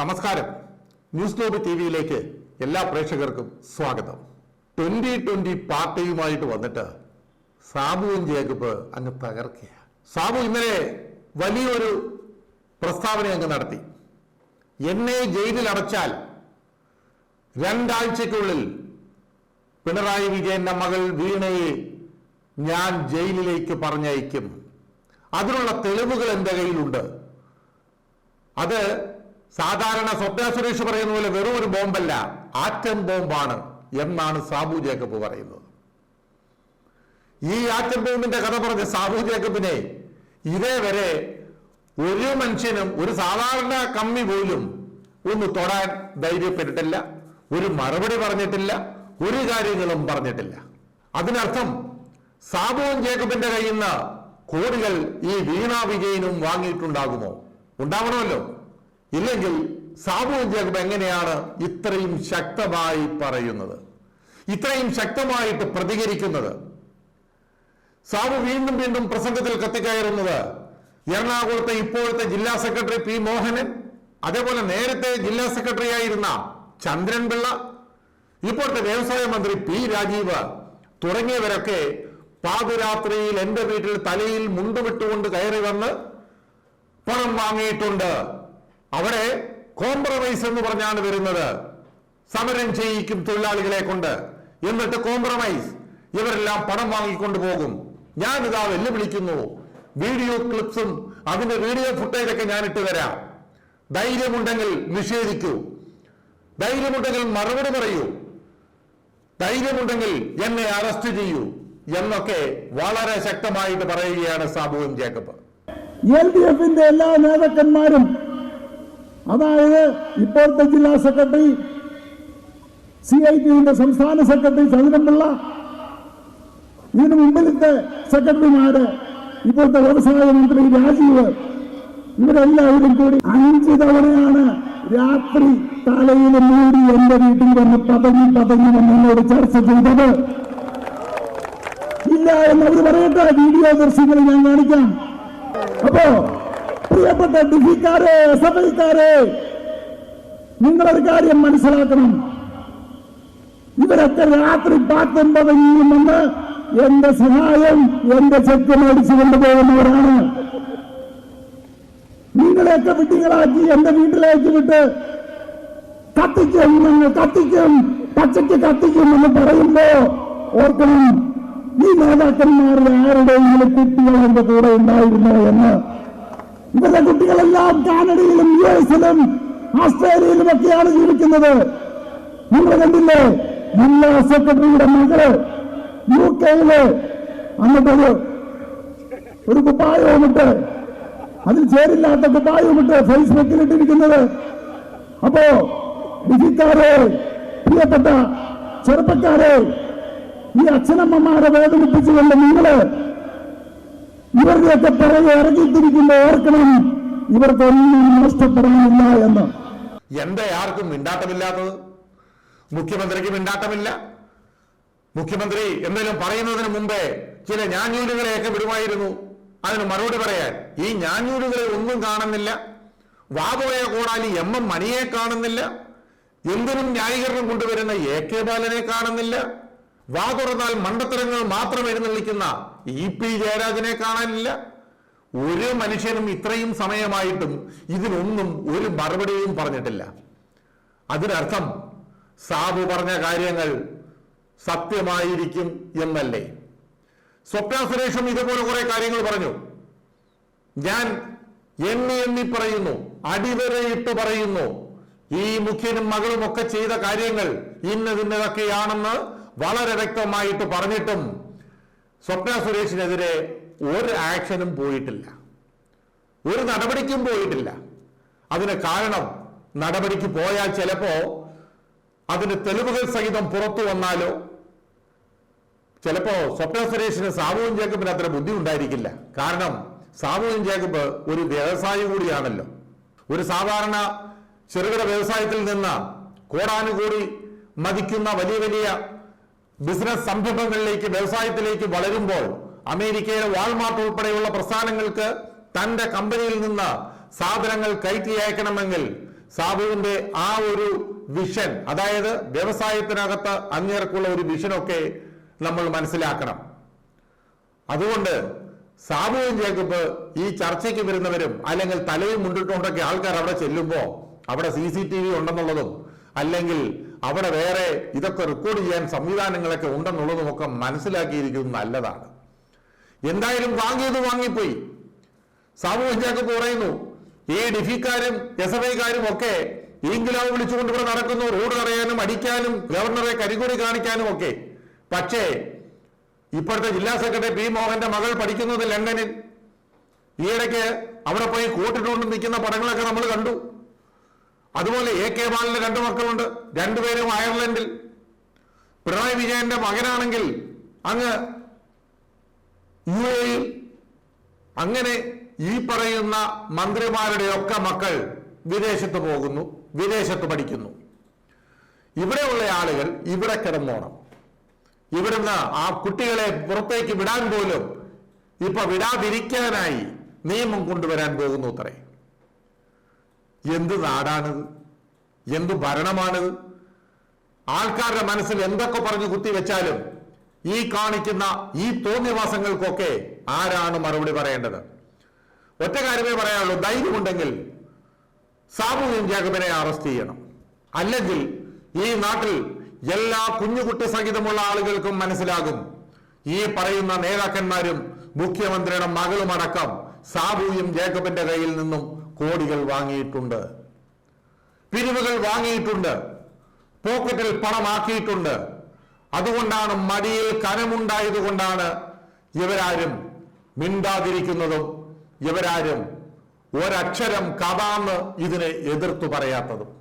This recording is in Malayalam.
നമസ്കാരം. ന്യൂസ് ഗ്ലോബ് ടി വിയിലേക്ക് എല്ലാ പ്രേക്ഷകർക്കും സ്വാഗതം. ട്വന്റി ട്വന്റി പാർട്ടിയുമായിട്ട് വന്നിട്ട് സാബുവും ജേക്കബ് അങ്ങ് തകർക്കുക സാബു ഇന്നലെ വലിയൊരു പ്രസ്താവന അങ്ങ് നടത്തി. എന്നെ ജയിലിൽ അടച്ചാൽ രണ്ടാഴ്ചക്കുള്ളിൽ പിണറായി വിജയന്റെ മകൾ വീണയെ ഞാൻ ജയിലിലേക്ക് പറഞ്ഞയക്കും. അതിനുള്ള തെളിവുകൾ എന്റെ കയ്യിലുണ്ട്. അത് സാധാരണ സ്വപ്ന സുരേഷ് പറയുന്ന പോലെ വെറും ഒരു ബോംബല്ല ആറ്റം ബോംബാണ് എന്നാണ് സാബു ജേക്കബ് പറയുന്നത്. ഈ ആറ്റം ബോംബിന്റെ കഥ പറഞ്ഞ സാബു ജേക്കബിനെ ഇതേവരെ ഒരു മനുഷ്യനും ഒരു സാധാരണ കമ്മി പോലും ഒന്ന് തൊടാൻ ധൈര്യപ്പെട്ടിട്ടില്ല ഒരു മറുപടി പറഞ്ഞിട്ടില്ല ഒരു കാര്യങ്ങളും പറഞ്ഞിട്ടില്ല. അതിനർത്ഥം സാബുവും ജേക്കബിന്റെ കയ്യിൽ നിന്ന് കോടികൾ ഈ വീണാ വിജയനും വാങ്ങിയിട്ടുണ്ടാകുമോ? ഉണ്ടാവണമല്ലോ. ഇല്ലെങ്കിൽ സാബുവിൻ ജേക്കബ് എങ്ങനെയാണ് ഇത്രയും ശക്തമായി പറയുന്നത്? ഇത്രയും ശക്തമായിട്ട് പ്രതികരിക്കുന്നത്? സാബു വീണ്ടും വീണ്ടും പ്രസംഗത്തിൽ കത്തിക്കയറുന്നത് എറണാകുളത്തെ ഇപ്പോഴത്തെ ജില്ലാ സെക്രട്ടറി പി മോഹനൻ അതേപോലെ നേരത്തെ ജില്ലാ സെക്രട്ടറി ആയിരുന്ന ചന്ദ്രൻപിള്ള ഇപ്പോഴത്തെ വ്യവസായ മന്ത്രി പി രാജീവ് തുടങ്ങിയവരൊക്കെ പാതിരാത്രിയിൽ എന്റെ വീട്ടിൽ തലയിൽ മുണ്ടുവിട്ടുകൊണ്ട് കയറി വന്ന് പണം വാങ്ങിയിട്ടുണ്ട്. അവിടെ കോംപ്രമൈസ് എന്ന് പറഞ്ഞാണ് വരുന്നത്. സമരം ചെയ്യിക്കും തൊഴിലാളികളെ കൊണ്ട്. എന്നിട്ട് കോംപ്രമൈസ് ഇവരെല്ലാം പണം വാങ്ങിക്കൊണ്ട് പോകും. ഞാൻ ഇതാ വെല്ലുവിളിക്കുന്നു. വീഡിയോ ക്ലിപ്സും അതിന്റെ വീഡിയോ ഫുട്ടേജ് ഒക്കെ ഞാൻ ഇട്ട് തരാം. ധൈര്യമുണ്ടെങ്കിൽ നിഷേധിക്കൂ. ധൈര്യമുണ്ടെങ്കിൽ മറുപടി പറയൂ. ധൈര്യമുണ്ടെങ്കിൽ എന്നെ അറസ്റ്റ് ചെയ്യൂ എന്നൊക്കെ വളരെ ശക്തമായിട്ട് പറയുകയാണ് സാബുവും ജേക്കബ്. എൽ ഡി എഫിന്റെ എല്ലാ നേതാക്കന്മാരും അതായത് ഇപ്പോഴത്തെ ജില്ലാ സെക്രട്ടറി സി ഐ ടിയുടെ സംസ്ഥാന സെക്രട്ടറി ചതുരമ്പിള്ള ഇതിനു മുമ്പിലത്തെ സെക്രട്ടറിമാര് ഇപ്പോഴത്തെ വ്യവസായ മന്ത്രി രാജീവ് ഇവരെല്ലാവരും കൂടി അഞ്ച് തവണയാണ് രാത്രി തലയിൽ മൂടി എന്റെ വീട്ടിൽ വന്ന് പതഞ്ഞു പതഞ്ഞു എന്നോട് ചർച്ച ചെയ്തത്. ഇല്ല അവർ പറയട്ടെ വീഡിയോ ദൃശ്യങ്ങൾ ഞാൻ കാണിക്കാം. അപ്പോ പ്രിയപ്പെട്ട ഡിഫിക്കാരെ എസ് എഫ് ഐക്കാരെ നിങ്ങളൊരു കാര്യം മനസ്സിലാക്കണം ഇവരൊക്കെ രാത്രി പത്തൊമ്പതിനും വന്ന് എന്റെ സഹായം എന്റെ ചെക്ക് മേടിച്ചു കൊണ്ടുപോകുന്നവരാണ് നിങ്ങളെയൊക്കെ വിട്ടികളാക്കി എന്റെ വീട്ടിലേക്ക് വിട്ട് കത്തിക്കും ഞങ്ങൾ കത്തിക്കും പച്ചയ്ക്ക് കത്തിക്കും എന്ന് പറയുമ്പോ ഓർക്കണം ഈ നേതാക്കന്മാരുടെ ആരുടെയെങ്കിലും കുട്ടികൾ എന്റെ കൂടെ ഉണ്ടായിരുന്നോ എന്ന് ഇവരുടെ കുട്ടികളെല്ലാം കാനഡയിലും യു എസിലും ഓസ്ട്രേലിയയിലും ഒക്കെയാണ് ജീവിക്കുന്നത്. നിങ്ങൾ കണ്ടില്ലേ? ജില്ലാ സെക്രട്ടറിയുടെ മകൾ യു കെയിൽ അന്നിട്ടൊരു ഒരു കുപ്പായവുമിട്ട് അതിൽ ചേരില്ലാത്ത കുപ്പായവുമിട്ട് ഫേസ്ബുക്കിൽ ഇട്ടിരിക്കുന്നത്. അപ്പോ വിധിക്കാരെ പ്രിയപ്പെട്ട ചെറുപ്പക്കാരെ ഈ അച്ഛനമ്മമാരെ വേദനിപ്പിച്ചുകൊണ്ട് നിങ്ങൾ ഇവരുടെയൊക്കെ പിറകെ ഇറങ്ങിത്തിരിക്കുമ്പോ ഓർക്കണം ഇവർക്കൊന്നും നഷ്ടപ്പെടുന്നില്ല എന്ന്. എന്താ ആർക്കും മിണ്ടാട്ടമില്ലാത്തത്? മുഖ്യമന്ത്രിക്ക് മിണ്ടാട്ടമില്ല? മുഖ്യമന്ത്രി എന്തെങ്കിലും പറയുന്നതിന് മുമ്പേ ചില ഞാഞ്ഞൂലുകളെയൊക്കെ വിടുമായിരുന്നു. അതിന് മറുപടി പറയാൻ ഈ ഞാഞ്ഞൂലുകളെ ഒന്നും കാണുന്നില്ല. വാബോയെ കോടാലി എം എം മണിയെ കാണുന്നില്ല. എന്തിനും ന്യായീകരണം കൊണ്ടുവരുന്ന എ കെ ബാലനെ കാണുന്നില്ല. വാ തുറന്നാൽ മണ്ടത്തരങ്ങൾ മാത്രം എഴുന്നള്ളിക്കുന്ന ഇ പി ജയരാജനെ കാണാനില്ല. ഒരു മനുഷ്യനും ഇത്രയും സമയമായിട്ടും ഇതിനൊന്നും ഒരു മറുപടിയും പറഞ്ഞിട്ടില്ല. അതിനർത്ഥം സാബു പറഞ്ഞ കാര്യങ്ങൾ സത്യമായിരിക്കും എന്നല്ലേ? സ്വപ്ന സുരേഷും ഇതുപോലെ കുറെ കാര്യങ്ങൾ പറഞ്ഞു. ഞാൻ എണ്ണി എണ്ണി പറയുന്നു അടിവരയിട്ട് പറയുന്നു. ഈ മുഖ്യനും മകളും ഒക്കെ ചെയ്ത കാര്യങ്ങൾ ഇന്നതിന്നതൊക്കെയാണെന്ന് വളരെ വ്യക്തമായിട്ട് പറഞ്ഞിട്ടും സ്വപ്ന സുരേഷിനെതിരെ ഒരു ആക്ഷനും പോയിട്ടില്ല. ഒരു നടപടിക്കും പോയിട്ടില്ല. അതിന് കാരണം നടപടിക്ക് പോയാൽ ചിലപ്പോ അതിന് തെളിവുകൾ സഹിതം പുറത്തു വന്നാലോ? ചിലപ്പോ സ്വപ്ന സുരേഷിന് സാമൂഹ്യം ജേക്കബിന് അത്ര ബുദ്ധി ഉണ്ടായിരിക്കില്ല. കാരണം സാമൂഹ്യം ജേക്കബ് ഒരു വ്യവസായി കൂടിയാണല്ലോ. ഒരു സാധാരണ ചെറുകിട വ്യവസായത്തിൽ നിന്ന് കോടാനുകൂടി മതിക്കുന്ന വലിയ വലിയ ബിസിനസ് സംരംഭങ്ങളിലേക്ക് വ്യവസായത്തിലേക്ക് വളരുമ്പോൾ അമേരിക്കയിലെ വാൾമാർട്ട് ഉൾപ്പെടെയുള്ള പ്രസ്ഥാനങ്ങൾക്ക് തന്റെ കമ്പനിയിൽ നിന്ന് സാധനങ്ങൾ കയറ്റി അയക്കണമെങ്കിൽ സാബുവിന്റെ ആ ഒരു വിഷൻ അതായത് വ്യവസായത്തിനകത്ത് അങ്ങേർക്കുള്ള ഒരു വിഷനൊക്കെ നമ്മൾ മനസ്സിലാക്കണം. അതുകൊണ്ട് സാബുവും ജേക്കബ് ഈ ചർച്ചയ്ക്ക് വരുന്നവരും അല്ലെങ്കിൽ തലയും മുണ്ടിട്ടുകൊണ്ടൊക്കെ ആൾക്കാർ അവിടെ ചെല്ലുമ്പോൾ അവിടെ സി സി ടി വി ഉണ്ടെന്നുള്ളതും അല്ലെങ്കിൽ അവിടെ വേറെ ഇതൊക്കെ റെക്കോർഡ് ചെയ്യാൻ സംവിധാനങ്ങളൊക്കെ ഉണ്ടെന്നുള്ളതും ഒക്കെ മനസ്സിലാക്കിയിരിക്കുന്നത് നല്ലതാണ്. എന്തായാലും വാങ്ങിയത് വാങ്ങിപ്പോയി. സാമൂഹ്യ പറയുന്നു ഈ ഡിഫിക്കാരും എസ് എഫ് ഐക്കാരും ഒക്കെ ഈങ്കിലാവ് വിളിച്ചുകൊണ്ട് ഇവിടെ നടക്കുന്നു റോഡ് തടയാനും അടിക്കാനും ഗവർണറെ കരികൂടി കാണിക്കാനും ഒക്കെ. പക്ഷേ ഇപ്പോഴത്തെ ജില്ലാ സെക്രട്ടറി പി മോഹന്റെ മകൾ പഠിക്കുന്നത് ലണ്ടനിൽ. ഈയിടയ്ക്ക് അവിടെ പോയി കൂട്ടിട്ടുകൊണ്ട് നിൽക്കുന്ന പടങ്ങളൊക്കെ നമ്മൾ കണ്ടു. അതുപോലെ എ കെ ബാലന് രണ്ട് മക്കളുണ്ട്. രണ്ടുപേരും അയർലൻഡിൽ. പിണറായി വിജയന്റെ മകനാണെങ്കിൽ അങ്ങ് യു അങ്ങനെ ഈ പറയുന്ന മന്ത്രിമാരുടെ ഒക്കെ മക്കൾ വിദേശത്ത് പോകുന്നു വിദേശത്ത് പഠിക്കുന്നു. ഇവിടെയുള്ള ആളുകൾ ഇവിടെ കിടന്നോണം. ഇവിടുന്ന് ആ കുട്ടികളെ പുറത്തേക്ക് വിടാൻ പോലും ഇപ്പൊ വിടാതിരിക്കാനായി നിയമം കൊണ്ടുവരാൻ പോകുന്നു അത്രേ. എന്ത് നാടാണിത് എന്ത് ഭരണമാണിത് ആൾക്കാരുടെ മനസ്സിൽ എന്തൊക്കെ പറഞ്ഞ് കുത്തിവെച്ചാലും ഈ കാണിക്കുന്ന ഈ തോന്നിവാസങ്ങൾക്കൊക്കെ ആരാണ് മറുപടി പറയേണ്ടത്? ഒറ്റ കാര്യമേ പറയാനുള്ളൂ. ധൈര്യമുണ്ടെങ്കിൽ സാമൂഹ്യം ജാഗബനെ അറസ്റ്റ് ചെയ്യണം. അല്ലെങ്കിൽ ഈ നാട്ടിൽ എല്ലാ കുഞ്ഞുകുട്ടി സഹിതമുള്ള ആളുകൾക്കും മനസ്സിലാകും. ഈ പറയുന്ന നേതാക്കന്മാരും മുഖ്യമന്ത്രിയുടെ മകളുമടക്കം സാബുയും ജേക്കബിന്റെ കയ്യിൽ നിന്നും കോടികൾ വാങ്ങിയിട്ടുണ്ട്. പിരിവുകൾ വാങ്ങിയിട്ടുണ്ട്. പോക്കറ്റിൽ പണമാക്കിയിട്ടുണ്ട്. അതുകൊണ്ടാണ് മടിയിൽ കനമുണ്ടായതുകൊണ്ടാണ് ഇവരാരും മിണ്ടാതിരിക്കുന്നതും ഇവരാരും ഒരക്ഷരം കഥാന്ന് ഇതിനെ എതിർത്തു പറയാത്തതും.